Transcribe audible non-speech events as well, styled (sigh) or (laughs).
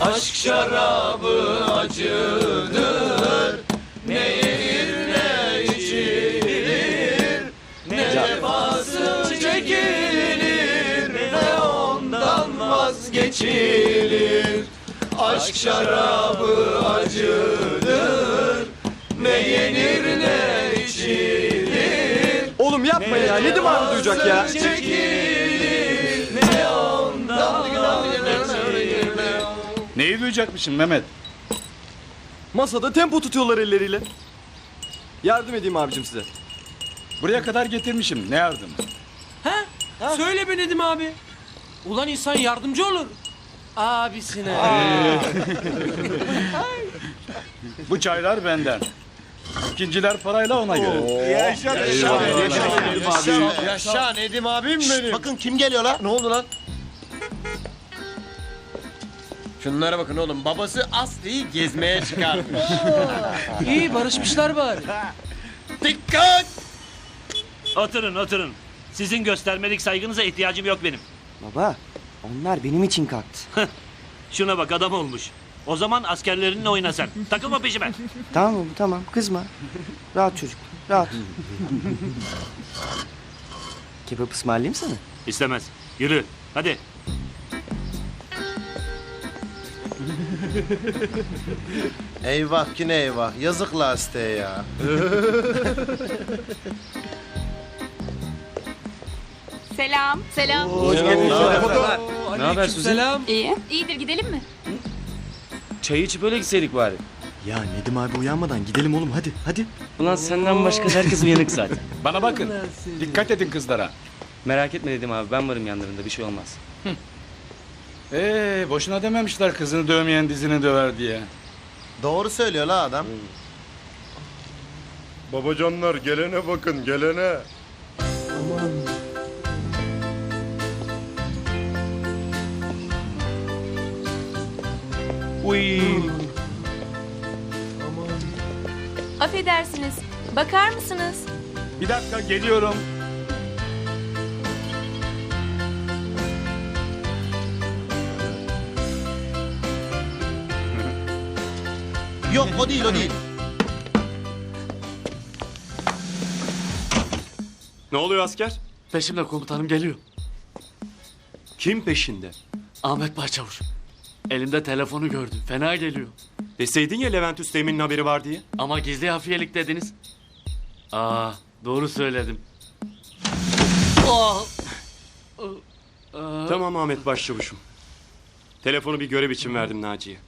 Aşk şarabı acıdır. Ne yenir ne içilir. Ne cefası çekilir. Ne ondan vazgeçilir. Aşk şarabı acıdır. Ne yenir ne içilir. Oğlum yapma ya. Nedim abi duyacak ya. Çekilir Neyi duyacakmışım Mehmet? Masada tempo tutuyorlar elleriyle. Yardım edeyim abicim size. Buraya kadar getirmişim. Ne yardım? Söyle be Nedim abi. Ulan insan yardımcı olur. Abisine. Bu çaylar benden. İkinciler parayla ona göre. Yaşa Nedim abim benim. bakın kim geliyor lan? Ne oldu lan? Şunlara bakın oğlum. Babası Aslı'yı gezmeye çıkartmış. (laughs) İyi barışmışlar bari. Dikkat! Oturun oturun. Sizin göstermelik saygınıza ihtiyacım yok benim. Baba, onlar benim için kalktı. Şuna bak adam olmuş. O zaman askerlerinle oyna sen. Takılma peşime. tamam oğlum, tamam, kızma. Rahat çocuk, rahat. (laughs) Kebap ısmarlayayım sana. İstemez. Yürü. Hadi. (laughs) Eyvah ki ne eyvah. Yazık lastiğe ya. (laughs) Selam. Selam. Ne haber Selam. İyi. İyidir gidelim mi? Çayı içip öyle gitseydik bari. Ya Nedim abi uyanmadan gidelim oğlum hadi hadi. Ulan senden başka herkes uyanık zaten. Bana bakın. Dikkat edin kızlara. Merak etme dedim abi ben varım yanlarında bir şey olmaz. Ee, boşuna dememişler kızını dövmeyen dizini döver diye. Doğru söylüyor la adam. Babacanlar gelene bakın gelene. Affedersiniz. Bakar mısınız? Bir dakika geliyorum. Yok o değil o değil. Ne oluyor asker? Peşimde komutanım geliyor. Kim peşinde? Ahmet Başçavuş. Elimde telefonu gördü. Fena geliyor. Deseydin ya Levent Üsteğmen'in haberi var diye. Ama gizli hafiyelik dediniz. Aa, doğru söyledim. Ah! Tamam Ahmet Başçavuş'um. Telefonu bir görev için verdim Naciye.